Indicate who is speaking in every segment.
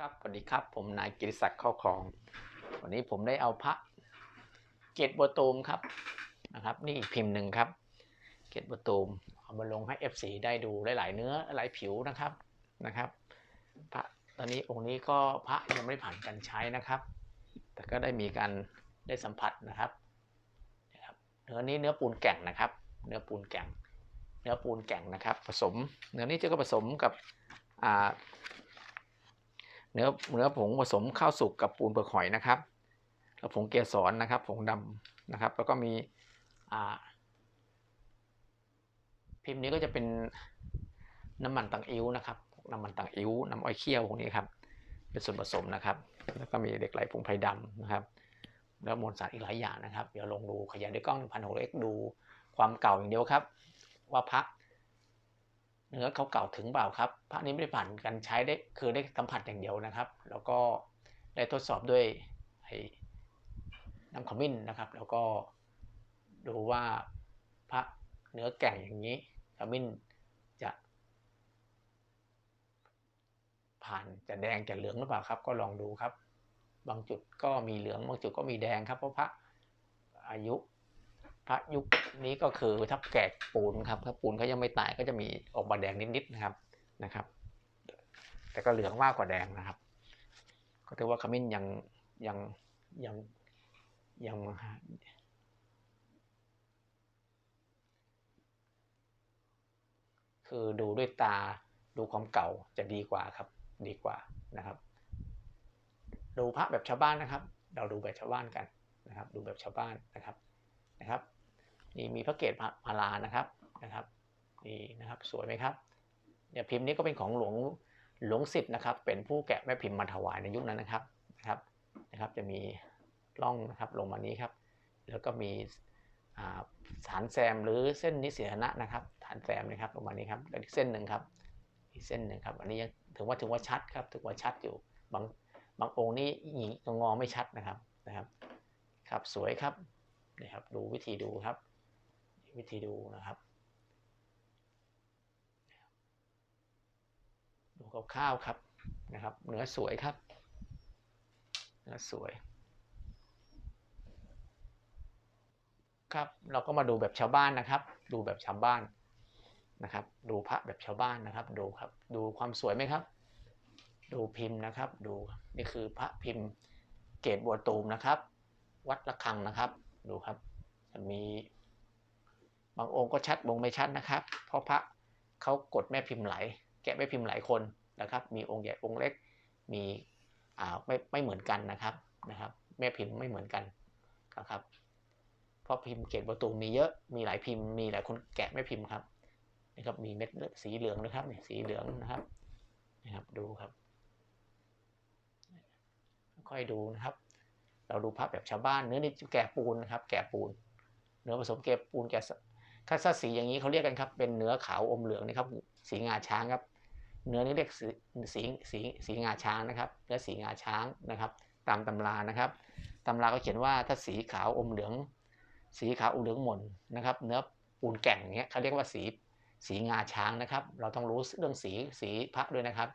Speaker 1: ครับสวัสดีครับ ผมนายกิติศักดิ์ข้าคอง วันนี้ผมได้เอาพระเกตบัวตูมครับนะครับ นี่อีกพิมพ์หนึ่งครับ เกตบัวตูมเอามาลงให้ FC ได้ดูหลายๆเนื้อหลายผิวนะครับนะครับพระตอนนี้องค์นี้ก็พระยังไม่ได้ผ่านการใช้นะครับ แต่ก็ได้มีการได้สัมผัสนะครับนะครับเนื้อนี้เนื้อปูนแก่งนะครับ เนื้อปูนแก่ง เนื้อปูนแก่งนะครับ ผสม เนื้อนี้จะก็ผสมกับอ่า เนื้อเนื้อผงผสมข้าวสุกกับปูนเปลือกหอยนะครับ แล้วผงเกสรนะครับผงดำนะครับ แล้วก็มีพิมพ์นี้ก็จะเป็นน้ำมันตังอิ้วนะครับ น้ำมันตังอิ้วน้ำอ้อยเคี่ยวพวกนี้ครับ เป็นส่วนผสมนะครับ แล้วก็มีเหล็กไหลผงไผ่ดำนะครับ แล้วมวลสารอีกหลายอย่างนะครับ เดี๋ยวลองดูขยายด้วยกล้องพันหกเอ็กดูความเก่าอย่างเดียวครับ ว่าพระ เนื้อเขาเก่าถึงเปล่าครับ พระนี้ไม่ได้ผ่านการใช้ได้คือได้สัมผัสอย่างเดียวนะครับ แล้วก็ได้ทดสอบด้วยไอ้น้ำขมิ้นนะครับ แล้วก็ดูว่าพระเนื้อแก่งอย่างนี้ขมิ้นจะ ผ่านจะแดงจะเหลืองหรือเปล่าครับ ก็ลองดูครับ บางจุดก็มีเหลืองบางจุดก็มีแดงครับเพราะพระอายุ ระยุคนี้ก็คือถ้าแกะปูนครับถ้าปูนเขายังไม่ตายก็จะมีออกมาแดงนิดๆนะครับนะครับ แต่ก็เหลืองมากกว่าแดงนะครับ ก็ถือว่าขมิ้นยังยังยังยังคือดูด้วยตาดูความเก่าจะดีกว่าครับ ดีกว่านะครับ ดูพระแบบชาวบ้านนะครับ เราดูแบบชาวบ้านกันนะครับ ดูแบบชาวบ้านนะครับนะครับ นี่มีพระเกศมาลานะครับนะครับนี่นะครับสวยไหมครับเนี่ยพิมพ์นี้ก็เป็นของหลวงหลวงสิทธ์นะครับ เป็นผู้แกะแม่พิมพ์มาถวายในยุคนั้นนะครับนะครับนะครับ จะมีร่องนะครับลงมานี้ครับ แล้วก็มีฐานแซมหรือเส้นนิสินะนะครับฐานแซมนะครับลงมานี้ครับอีกเส้นหนึ่งครับอีกเส้นหนึ่งครับ อันนี้ยังถือว่าถือว่าชัดครับถือว่าชัดอยู่บางบางองค์นี้หญิงงอไม่ชัดนะครับนะครับ ครับสวยครับนะครับดูวิธีดูครับ วิธีดูนะครับ ดูคร่าวๆครับนะครับ เนื้อสวยครับ เนื้อสวย ครับ เราก็มาดูแบบชาวบ้านนะครับ ดูแบบชาวบ้านนะครับ ดูพระแบบชาวบ้านนะครับ ดูครับ ดูความสวยไหมครับ ดูพิมพ์นะครับ ดูนี่คือพระพิมพ์เกตบัวตูมนะครับ วัดระฆังนะครับ ดูครับ จะมี บางองค์ก็ชัดบางไม่ชัดนะครับ เพราะพระเขากดแม่พิมพ์ไหล แกะแม่พิมพ์หลายคนนะครับ มีองค์ใหญ่องค์เล็ก มีอ่าไม่ไม่เหมือนกันนะครับนะครับ แม่พิมพ์ไม่เหมือนกันนะครับเพราะพิมพ์เกตประตูมีเยอะมีหลายพิมพ์มีหลายคนแกะแม่พิมพ์ครับนะครับมีเม็ดสีเหลืองนะครับเนี่ยสีเหลืองนะครับนะครับดูครับ ค่อยดูนะครับ เราดูภาพแบบชาวบ้านเนื้อนี่แกะปูนนะครับ แกะปูน เนื้อผสมแกะปูนแกะ ถ้าสีอย่างนี้เขาเรียกกันครับ เป็นเนื้อขาวอมเหลืองนะครับ สีงาช้างครับ เนื้อนี้เรียกสีสีสีสีงาช้างนะครับเนื้อสีงาช้างนะครับ ตามตำรานะครับตำราก็เขียนว่าถ้าสีขาวอมเหลือง สีขาวอมเหลืองหม่นนะครับ เนื้อปูนแก่งเนี้ยเขาเรียกว่าสีสีงาช้างนะครับ เราต้องรู้เรื่องสีสีพระด้วยนะครับ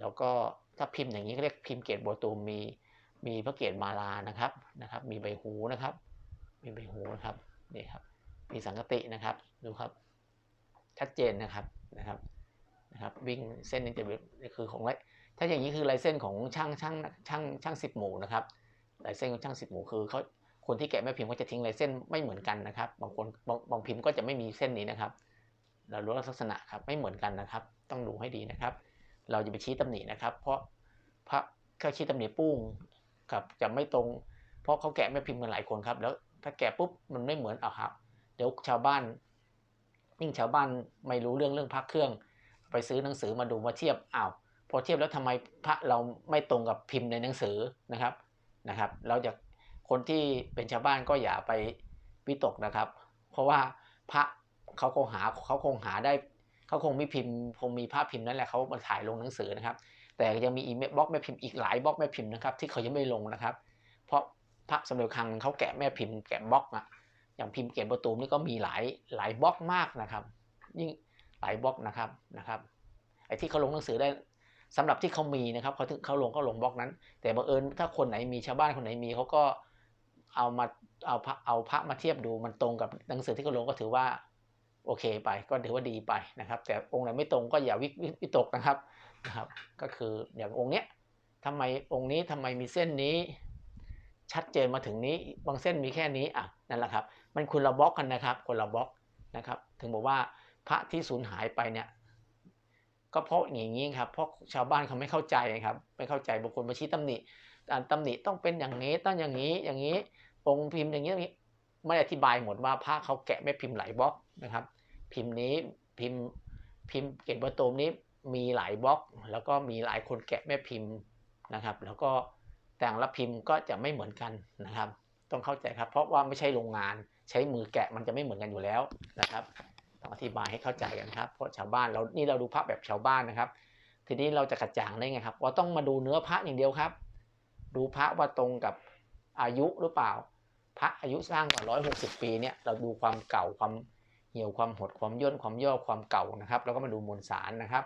Speaker 1: แล้วก็ถ้าพิมพ์อย่างนี้เขาเรียกพิมพ์เกตโบตูมมีมีพระเกศมาลานะครับนะครับ มีใบหูนะครับ มีใบหูนะครับนี่ครับ มีสังกตินะครับ ดูครับ ชัดเจนนะครับนะครับนะครับ วิ่งเส้นนี้จะนี่คือของไรถ้าอย่างนี้คือลายเส้นของช่างช่างช่างช่างสิบหมู่นะครับลายเส้นของช่างสิบหมู่คือเขาคนที่แกะแม่พิมพ์ก็จะทิ้งลายเส้นไม่เหมือนกันนะครับ บางคนบางบางพิมพ์ก็จะไม่มีเส้นนี้นะครับ เรารู้ลักษณะครับไม่เหมือนกันนะครับ ต้องดูให้ดีนะครับ เราจะไปชี้ตำหนินะครับ เพราะพระเขาชี้ตำหนิปุ้งครับจะไม่ตรง เพราะเขาแกะแม่พิมพ์กันหลายคนครับ แล้วถ้าแกะปุ๊บมันไม่เหมือนอะครับ เดี๋ยวชาวบ้านยิ่งชาวบ้านไม่รู้เรื่องเรื่องพระเครื่อง ไปซื้อหนังสือมาดูมาเทียบอ้าวพอเทียบแล้วทำไมพระเราไม่ตรงกับพิมพ์ในหนังสือนะครับนะครับ เราจะคนที่เป็นชาวบ้านก็อย่าไปวิตกนะครับ เพราะว่าพระเขาคงหาเขาคงหาได้เขาคงมีพิมพ์คงมีภาพพิมพ์นั่นแหละเขามาถ่ายลงหนังสือนะครับ แต่ยังมีอีเมลบล็อกแม่พิมพ์อีกหลายบล็อกแม่พิมพ์นะครับที่เขายังไม่ลงนะครับ เพราะพระสมเด็จคังเขาแกะแม่พิมพ์แกะบล็อกอะ อย่างพิมพ์เกตประตูนี่ก็มีหลายหลายบล็อกมากนะครับ ยิ่งหลายบล็อกนะครับนะครับไอ้ที่เขาลงหนังสือได้สำหรับที่เขามีนะครับเขาถึงเขาลงก็ลงบล็อกนั้น แต่บังเอิญถ้าคนไหนมีชาวบ้านคนไหนมีเขาก็เอามาเอาพระเอาพระมาเทียบดูมันตรงกับหนังสือที่เขาลงก็ถือว่าโอเคไปก็ถือว่าดีไปนะครับ แต่องค์ไหนไม่ตรงก็อย่าวิวิวิตกนะครับนะครับ ก็คืออย่างองค์เนี้ยทำไมองค์นี้ทำไมมีเส้นนี้ ชัดเจนมาถึงนี้บางเส้นมีแค่นี้อะนั่นแหละครับ มันคนละบล็อกกันนะครับ คนละบล็อกนะครับ ถึงบอกว่าพระที่สูญหายไปเนี่ย ก็เพราะอย่างนี้ครับ เพราะชาวบ้านเขาไม่เข้าใจครับ ไม่เข้าใจบางคนมาชี้ตำหนิอ่าตำหนิต้องเป็นอย่างนี้ต้องอย่างนี้ อย่างนี้ องค์พิมพ์อย่างนี้อย่างนี้ ไม่อธิบายหมดว่าพระเขาแกะไม่พิมพ์หลายบล็อกนะครับ พิมพ์นี้พิมพ์พิมพ์เกตประตูนี้มีหลายบล็อก แล้วก็มีหลายคนแกะแม่พิมพ์นะครับ แล้วก็แต่งละพิมพ์ก็จะไม่เหมือนกันนะครับ ต้องเข้าใจครับ เพราะว่าไม่ใช่โรงงาน ใช้มือแกะมันจะไม่เหมือนกันอยู่แล้วนะครับต้องอธิบายให้เข้าใจกันครับเพราะชาวบ้านเรานี่เราดูพระแบบชาวบ้านนะครับ ทีนี้เราจะกระจ่างได้ไงครับว่าต้องมาดูเนื้อพระอย่างเดียวครับ ดูพระว่าตรงกับอายุหรือเปล่า พระอายุสร้างกว่า160 ปีเนี่ยเราดูความเก่าความเหี่ยวความหดความย่นความย่อความเก่านะครับ แล้วก็มาดูมวลสารนะครับ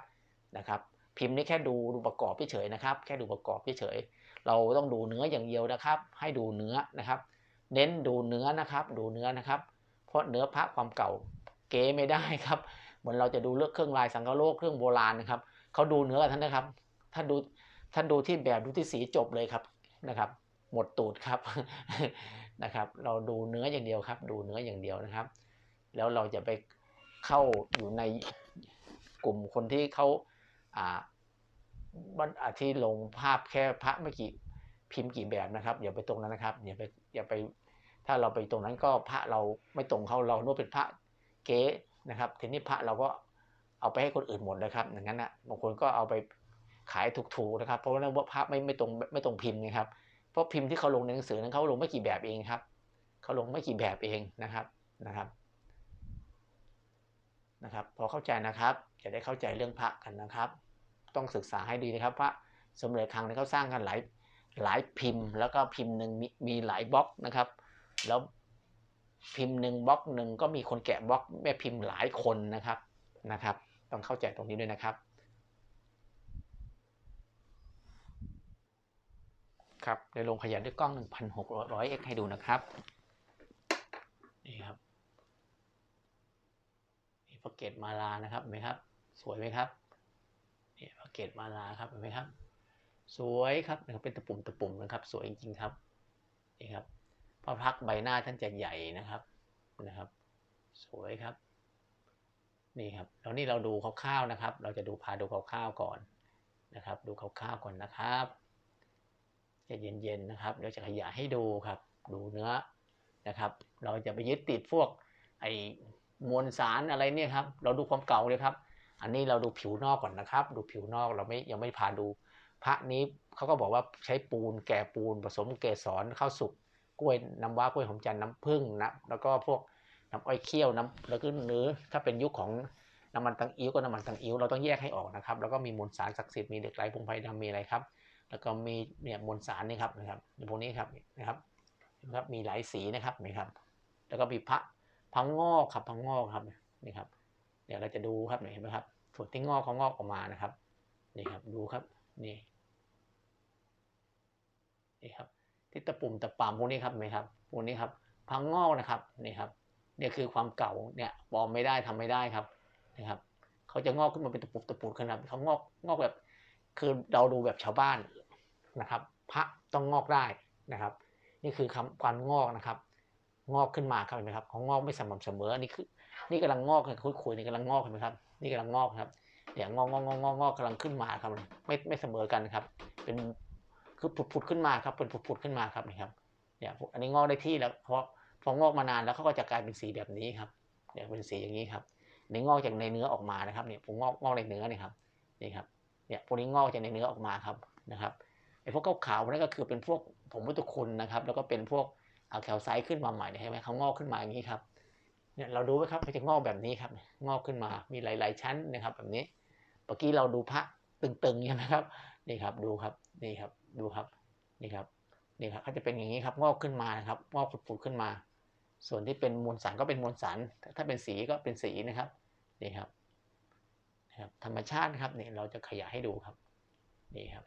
Speaker 1: นะครับ พิมพ์นี่แค่ดูดูประกอบเฉยนะครับ แค่ดูประกอบเฉยเราต้องดูเนื้ออย่างเดียวนะครับ ให้ดูเนื้อนะครับ เน้นดูเนื้อนะครับ ดูเนื้อนะครับ เพราะเนื้อพระความเก่าเก๋ไม่ได้ครับ เหมือนเราจะดูเลือกเครื่องลายสังกะโลกเครื่องโบราณนะครับเขาดูเนื้อท่านนะครับ ท่านดูท่านดูที่แบบดูที่สีจบเลยครับนะครับ หมดตูดครับนะครับ เราดูเนื้ออย่างเดียวครับ ดูเนื้ออย่างเดียวนะครับ แล้วเราจะไปเข้าอยู่ในกลุ่มคนที่เขาอ่าบันอาที่ลงภาพแค่พระไม่กี่พิมพ์กี่แบบนะครับอย่าไปตรงนั้นนะครับอย่าไปอย่าไป ถ้าเราไปตรงนั้นก็พระเราไม่ตรงเขาเราโน้ตเป็นพระเก๊นะครับ ทีนี้พระเราก็เอาไปให้คนอื่นหมดนะครับอย่างนั้นนะบางคนก็เอาไปขายถูกๆนะครับ เพราะว่าพระไม่ไม่ตรงไม่ตรงพิมพ์ไงครับ เพราะพิมพ์ที่เขาลงในหนังสือนั้นเขาลงไม่กี่แบบเองครับเขาลงไม่กี่แบบเองนะครับนะครับนะครับ พอเข้าใจนะครับ จะได้เข้าใจเรื่องพระกันนะครับ ต้องศึกษาให้ดีนะครับพระสมเด็จครั้งนี้เขาสร้างกันหลายหลายพิมพ์ แล้วก็พิมพ์หนึ่งมีมีหลายบล็อกนะครับ แล้วพิมพ์หนึ่งบล็อกหนึ่งก็มีคนแกะบล็อกแม่พิมพ์หลายคนนะครับนะครับ ต้องเข้าใจตรงนี้ด้วยนะครับครับในโรงขยายด้วยกล้อง 1,600 x ให้ดูนะครับนี่ครับนี่พระเกตมาลานะครับเห็นไหมครับ สวยไหมครับนี่พระเกตมาลาครับเห็นไหมครับ สวยครับนะครับเป็นตะปุ่มตะปุ่มนะครับ สวยจริงๆครับนี่ครับ พระพักใบหน้าท่านจะใหญ่นะครับนะครับ สวยครับ นี่ครับแล้วนี่เราดูคร่าวๆนะครับ เราจะดูพาดูคร่าวๆก่อนนะครับ ดูคร่าวๆก่อนนะครับจะเย็นๆนะครับเดี๋ยวจะขยายให้ดูครับ ดูเนื้อนะครับ เราจะไปยึดติดพวกไอมวลสารอะไรเนี่ยครับ เราดูความเก่าเลยครับ อันนี้เราดูผิวนอกก่อนนะครับ ดูผิวนอกเราไม่ยังไม่พาดู พระนี้เขาก็บอกว่าใช้ปูนแก่ปูนผสมเกสรข้าวสุก กล้วยน้ำว้ากล้วยหอมจันทร์น้ำผึ้งนะแล้วก็พวกน้ำอ้อยเคี่ยวน้ำแล้วก็เนื้อถ้าเป็นยุคของน้ำมันตังอิ้วก็น้ำมันตังอิ้วเราต้องแยกให้ออกนะครับ แล้วก็มีมวลสารศักดิ์สิทธิ์มีเด็กไหลพงไพดำมีอะไรครับ แล้วก็มีเนี่ยมวลสารนี่ครับนะครับพวกนี้ครับนะครับนะครับมีหลายสีนะครับนี่ครับ แล้วก็มีพระพังงอกครับพังงอกครับนี่ครับเดี๋ยวเราจะดูครับเห็นไหมครับส่วนที่งอกเขางอกออกมานะครับนี่ครับดูครับนี่นี่ครับ ที่ตะปุ่มตะปามพวกนี้ครับไหมครับพวกนี้ครับพังงอกนะครับนี่ครับเนี่ยคือความเก่าเนี่ยปลอมไม่ได้ทำไม่ได้ครับนะครับเขาจะงอกขึ้นมาเป็นตะปุบตะปูดขนาดเขางอกงอกแบบคือเราดูแบบชาวบ้านนะครับ พระต้องงอกได้นะครับ นี่คือคำความงอกนะครับ งอกขึ้นมาครับเห็นไหมครับเขางอกไม่สม่ำเสมอนี่คือนี่กำลังงอกคุยคุยนี่กำลังงอกเห็นไหมครับ นี่กำลังงอกครับเนี่ยงอกงอกงอกงอกงอกกำลังขึ้นมาครับไม่ไม่เสมอกันครับ เป็น คือผุดผุดขึ้นมาครับเป็นผุดผุดขึ้นมาครับนี่ครับเนี่ยอันนี้งอกได้ที่แล้วเพราะพองอกมานานแล้วเขาก็จะกลายเป็นสีแบบนี้ครับเนี่ยเป็นสีอย่างนี้ครับนี่งอกจากในเนื้อออกมานะครับเนี่ยผมงอกงอกในเนื้อนี่ครับนี่ครับเนี่ยพวกนี้งอกจากในเนื้อออกมาครับนะครับไอ้พวกขาวๆนั่นก็คือเป็นพวกผมวัตถุคุณนะครับ แล้วก็เป็นพวกเอาแคลไซต์ขึ้นมาใหม่ใช่ไหมเขางอกขึ้นมาอย่างนี้ครับเนี่ยเราดูไว้ครับเขาจะงอกแบบนี้ครับ งอกขึ้นมามีหลาย ๆ ชั้นนะครับ แบบนี้เมื่อกี้เราดูพระตึงๆใช่ไหมครับนี่ครับดูครับนี่ครับ ดูครับนี่ครับนี่ครับเขาจะเป็นอย่างนี้ครับงอกขึ้นมานะครับงอกผุดขึ้นมา ส่วนที่เป็นมวลสารก็เป็นมวลสาร ถ้าเป็นสีก็เป็นสีนะครับนี่ครับนะครับ ธรรมชาติครับนี่เราจะขยายให้ดูครับนี่ครับ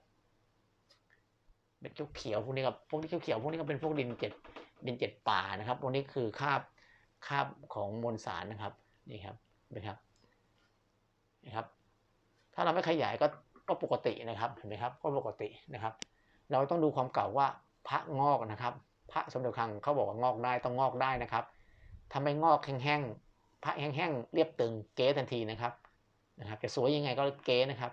Speaker 1: เม็ดเขียวๆพวกนี้ครับพวกนี้เขียวๆพวกนี้ก็เป็นพวกดินเจ็ดดินเจ็ดป่านะครับพวกนี้คือคาบคาบของมวลสารนะครับนี่ครับนไหมครับนะครับ ถ้าเราไม่ขยายก็ก็ปกตินะครับเห็นไหมครับก็ปกตินะครับ เราต้องดูความเก่าว่าพระงอกนะครับ พระสมเด็จครั้งเขาบอกว่างอกได้ต้องงอกได้นะครับถ้าไมงอกแห้งๆพระแห้งๆเรียบตึงเก๊ทันทีนะครับนะครับจะสวยยังไงก็เก๊นะครับ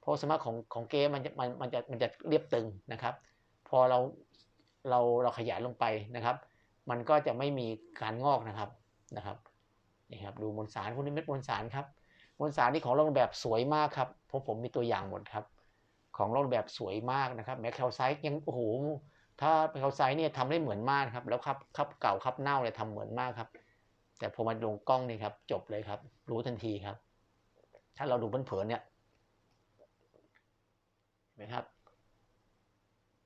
Speaker 1: เพราะสมรรถของของเก๊มันจะมันมันจะมันจะเรียบตึงนะครับ พอเราเราเราขยายลงไปนะครับ มันก็จะไม่มีการงอกนะครับนะครับนี่ครับดูมวลสารพวกนี้เม็ดมวลสารครับมวลสารที่ของโรงแบบสวยมากครับเพราะผมมีตัวอย่างหมดครับ ของรงแบบสวยมากนะครับแม้แคลไซต์ยังโอ้โหถ้าแคลไซต์เนี่ยทำได้เหมือนมากครับ แล้วครับครับเก่าครับเน่าเนี่ยทำเหมือนมากครับ แต่พอมาลงกล้องนี่ครับ จบเลยครับ รู้ทันทีครับ ถ้าเราดูเผินๆเนี่ยเห็นไหมครับ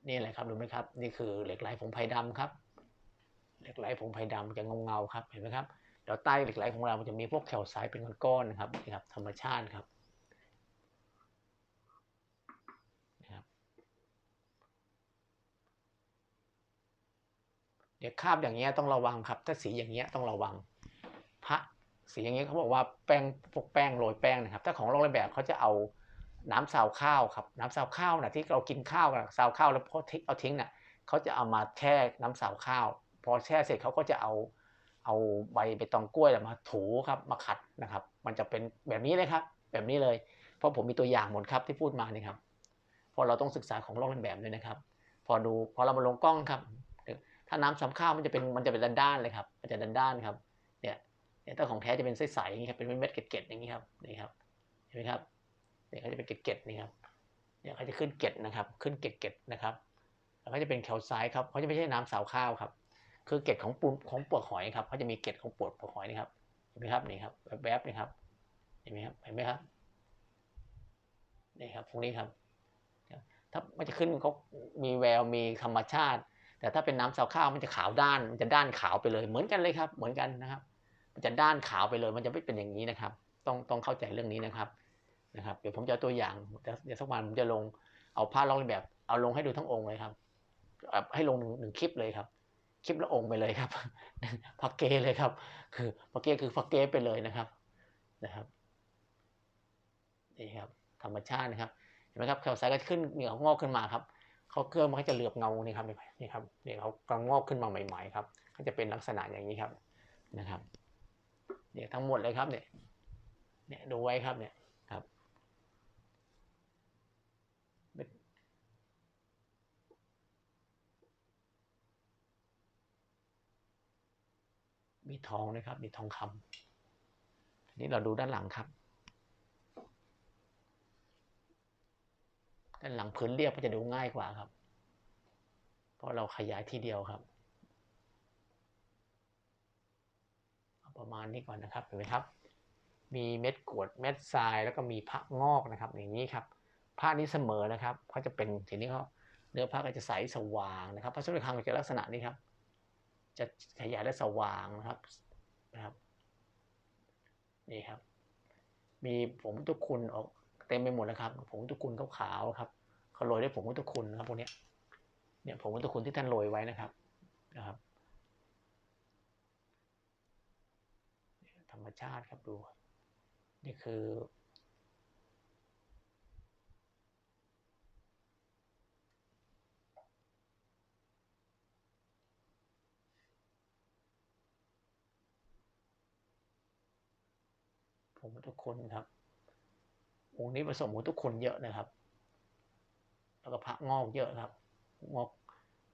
Speaker 1: นี่แหละครับดูไหมครับนี่คือเหล็กไหลผงไผ่ดำครับ เหล็กไหลผงไผ่ดำจะเงาๆครับเห็นไหมครับเดี๋ยวใต้เหล็กไหลของเรามันจะมีพวกแคลไซต์เป็นก้อนๆนะครับนี่ครับธรรมชาติครับเดี๋ยวคาบอย่างเงี้ยต้องระวังครับ ถ้าสีอย่างเงี้ยต้องระวังพระสีอย่างเงี้ยเขาบอกว่าแป้งพวกแป้งโรยแป้งนะครับ ถ้าของโรงเรียนแบบเขาจะเอาน้ำซาวข้าวครับน้ำซาวข้าวนะที่เรากินข้าวกันซาวข้าวแล้วพอทิ้งเอาทิ้งน่ะเขาจะเอามาแช่น้ำซาวข้าว พอแช่เสร็จเขาก็จะเอาเอาใบใบตองกล้วยมาถูครับมาขัดนะครับ มันจะเป็นแบบนี้เลยครับ แบบนี้เลย เพราะผมมีตัวอย่างหมดครับที่พูดมานี่ครับพอเราต้องศึกษาของโรงเรียนแบบด้วยนะครับ พอดูพอเรามาลงกล้องครับ ถ้าน้ำซาวข้าวมันจะเป็นมันจะเป็นด้านๆเลยครับมันจะด้านๆครับเนี่ยเนี่ยถ้าของแท้จะเป็นใสๆอย่างนี้ครับเป็นเม็ดเกล็ดๆอย่างนี้ครับนี่ครับเห็นไหมครับเนี่ยเขาจะเป็นเกล็ดๆนี่ครับเนี่ยเขาจะขึ้นเกล็ดนะครับ ขึ้นเกล็ดๆนะครับแล้วก็จะเป็นแคลไซต์ครับเขาจะไม่ใช่น้ำสาวข้าวครับ คือเกล็ดของปูนของเปลือกหอยครับเขาจะมีเกล็ดของเปลือกเปลือกหอยนี่ครับเห็นไหมครับนี่ครับแวบๆนี่ครับเห็นไหมครับเห็นไหมครับนี่ครับพวกนี้ครับถ้ามันจะขึ้นเขามีแววมีธรรมชาติ แต่ถ้าเป็นน้ำสาวข้าวมันจะขาวด้านมันจะด้านขาวไปเลยเหมือนกันเลยครับ เหมือนกันนะครับ มันจะด้านขาวไปเลย มันจะไม่เป็นอย่างนี้นะครับ ต้องต้องเข้าใจเรื่องนี้นะครับนะครับเดี๋ยวผมจะตัวอย่างเดี๋ยวสักวันผมจะลงเอาผ้าลองแบบ เอาลงให้ดูทั้งองค์เลยครับให้ลงหนึ่งหนึ่งคลิปเลยครับ คลิปละองค์ไปเลยครับพักเกเลยครับ คือพักเกคือพักเกไปเลยนะครับนะครับนี่ครับธรรมชาตินะครับเห็นไหมครับแคลไซต์ก็ขึ้นเหนียวงอกขึ้นมาครับ เขาเครื่องมันก็จะเหลือบเงานี่ครับนี่ครับเนี่เขากำงงอกขึ้นมาใหม่ ๆ ครับก็จะเป็นลักษณะอย่างนี้ครับนะครับเนี่ยทั้งหมดเลยครับเนี่ยเนี่ยดูไว้ครับเนี่ยครับมีทองนะครับมีทองคำทีนี้เราดูด้านหลังครับ ด้านหลังพื้นเรียบก็จะดูง่ายกว่าครับ เพราะเราขยายทีเดียวครับ ประมาณนี้ก่อนนะครับเห็นไหมครับ มีเม็ดกรวดเม็ดทรายแล้วก็มีพระงอกนะครับ อย่างนี้ครับพระนี้เสมอนะครับเขาจะเป็นทีนี้เขาเนื้อพระก็จะใสสว่างนะครับพระสมเด็จคังจะลักษณะนี้ครับ จะขยายและสว่างนะครับนะครับนี่ครับ มีผงพุทธคุณออก เต็มไปหมดแล้วครับผงพุทธคุณขาวๆครับเขาโรยด้วยผงพุคุณนะครับพวกนี้เนี่ยผงพุทธคุณที่ท่านโรยไว้นะครับนะครับ ธรรมชาติครับดู นี่คือผมทุกคนครับ องค์นี้ผสมของทุกคนเยอะนะครับ แล้วก็พระงอกเยอะครับ งอก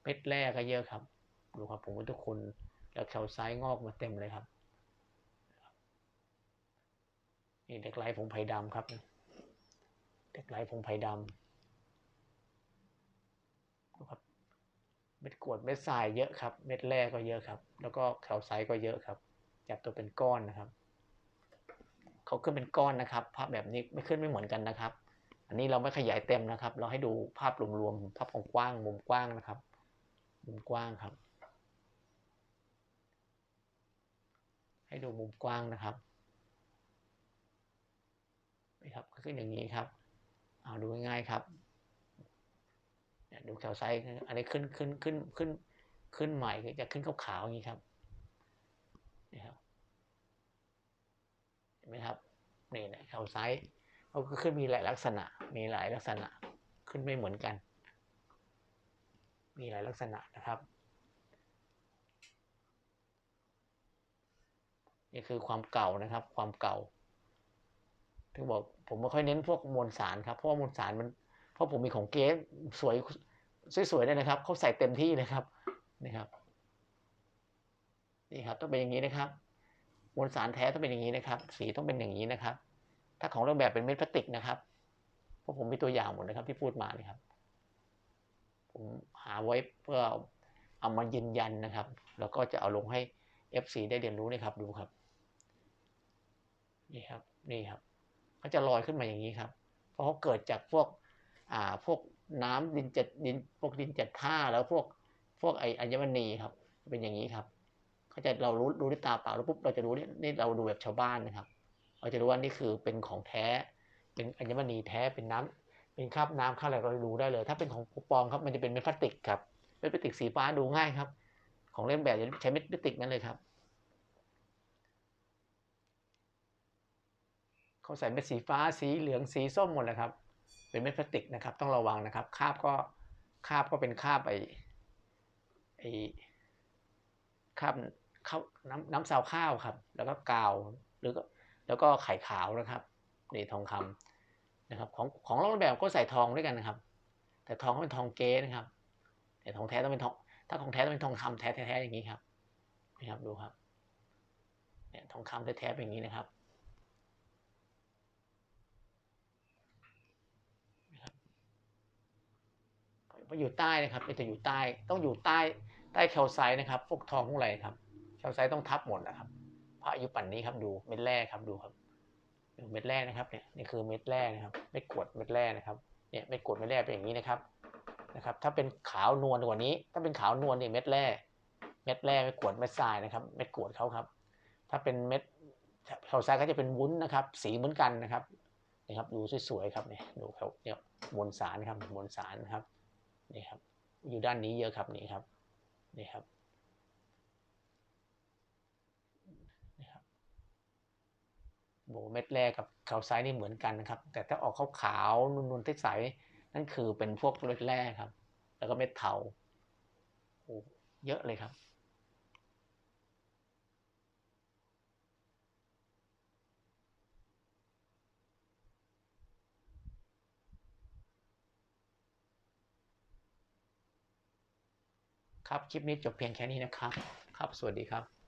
Speaker 1: เม็ดแรกก็เยอะครับดูครับผมทุกคนแล้วแคลไซต์งอกมาเต็มเลยครับ นี่เด็กไร้ผงไผ่ดำครับ เด็กไร้ผงไผ่ดำดูครับเม็ดกวดเม็ดทรายเยอะครับ เม็ดแร่ก็เยอะครับ แล้วก็แคลไซต์ก็เยอะครับจับตัวเป็นก้อนนะครับ เขาขึ้นเป็นก้อนนะครับ ภาพแบบนี้ไม่ขึ้นไม่เหมือนกันนะครับ อันนี้เราไม่ขยายเต็มนะครับ เราให้ดูภาพรวมๆภาพของกว้างมุมกว้างนะครับ มุมกว้างครับ ให้ดูมุมกว้างนะครับนะครับขึ้นอย่างนี้ครับ เอาดูง่ายๆครับเนี่ยดูแคลไซต์อันนี้ขึ้นขึ้นขึ้นขึ้นขึ้นใหม่จะขึ้นขาวๆอย่างนี้ครับนี่ครับ ไหมครับนี่นะแคลไซต์เขาก็ขึ้นมีหลายลักษณะ มีหลายลักษณะขึ้นไม่เหมือนกัน มีหลายลักษณะนะครับ นี่คือความเก่านะครับ ความเก่าถึงบอกผมไม่ค่อยเน้นพวกมวลสารครับเพราะว่ามวลสารมันเพราะผมมีของเก๊สวยสวยๆด้วยนะครับเขาใส่เต็มที่นะครับนี่ครับนี่ครับต้องเป็นอย่างนี้นะครับ มวลสารแท้ต้องเป็นอย่างนี้นะครับ สีต้องเป็นอย่างนี้นะครับ ถ้าของเราแบบเป็นเม็ดพลาสติกนะครับเพราะผมมีตัวอย่างหมดนะครับที่พูดมานี่ครับ ผมหาไว้เพื่อเอามายืนยันนะครับ แล้วก็จะเอาลงให้ FC ได้เรียนรู้นะครับดูครับ นี่ครับนี่ครับเขาจะลอยขึ้นมาอย่างนี้ครับ เพราะเขาเกิดจากพวกอ่าพวกน้ำดินเจ็ดดินพวกดินเจ็ดท่าแล้วพวกพวกไออัญมณีครับ เป็นอย่างนี้ครับ เขาจะเรารู้รู้ด้วยตาเปล่าแล้วปุ๊บเราจะรู้นี่นี่เราดูแบบชาวบ้านนะครับ เราจะรู้ว่านี่คือเป็นของแท้ เป็นอัญมณีแท้เป็นน้ำเป็นคราบน้ำคราบอะไรเรารู้ได้เลย ถ้าเป็นของปลอมครับมันจะเป็นเม็ดพลาสติกครับเม็ดพลาสติกสีฟ้าดูง่ายครับ ของเล่นแบบใช้เม็ดพลาสติกนั่นเลยครับเขาใส่เม็ดสีฟ้าสีเหลืองสีส้มหมดเลยครับเป็นเม็ดพลาสติกนะครับ ต้องระวังนะครับคราบก็คราบก็เป็นคราบไอไอคราบ ข้าวน้ำน้ำซาวข้าวครับ แล้วก็กาวหรือก็แล้วก็ไข่ขาวนะครับนี่ทองคำนะครับของของเราแบบก็ใส่ทองด้วยกันนะครับ แต่ทองก็เป็นทองเก๊นะครับ แต่ทองแท้ต้องเป็นทองถ้าของแท้ต้องเป็นทองคำแท้ๆอย่างนี้ครับนี่ครับดูครับเนี่ยทองคำแท้ๆเป็นอย่างนี้นะครับไปอยู่ใต้นะครับจะอยู่ใต้ต้องอยู่ใต้ใต้แคลไซต์นะครับพวกทองพวกอะไรครับ แคลไซต์ต้องทับหมดนะครับพระอายุปั่นนี้ครับดูเม็ดแร่ครับดูครับดูเม็ดแร่นะครับเนี่ยนี่คือเม็ดแร่นะครับเม็ดกรวดเม็ดแร่นะครับเนี่ยเม็ดกรวดเม็ดแร่เป็นอย่างนี้นะครับนะครับ ถ้าเป็นขาวนวลกว่านี้ ถ้าเป็นขาวนวลเนี่ยเม็ดแร่เม็ดแร่เม็ดกรวดเม็ดทรายนะครับ เม็ดกรวดเขาครับ ถ้าเป็นเม็ดแคลไซต์ก็จะเป็นวุ้นนะครับ สีเหมือนกันนะครับนี่ครับดูสวยๆครับเนี่ยดูเขาเนี่ยมวลสารครับมวลสารนะครับนี่ครับอยู่ด้านนี้เยอะครับนี่ครับนี่ครับ นี่ครับ โบเม็ดแรกกับขาวไซส์นี่เหมือนกันนะครับ แต่ถ้าออกขาวขาวๆนวลๆใสๆนั่นคือเป็นพวกเม็ดแร่ครับ แล้วก็เม็ดเทาโอ้เยอะเลยครับครับ คลิปนี้จบเพียงแค่นี้นะครับ ครับ สวัสดีครับ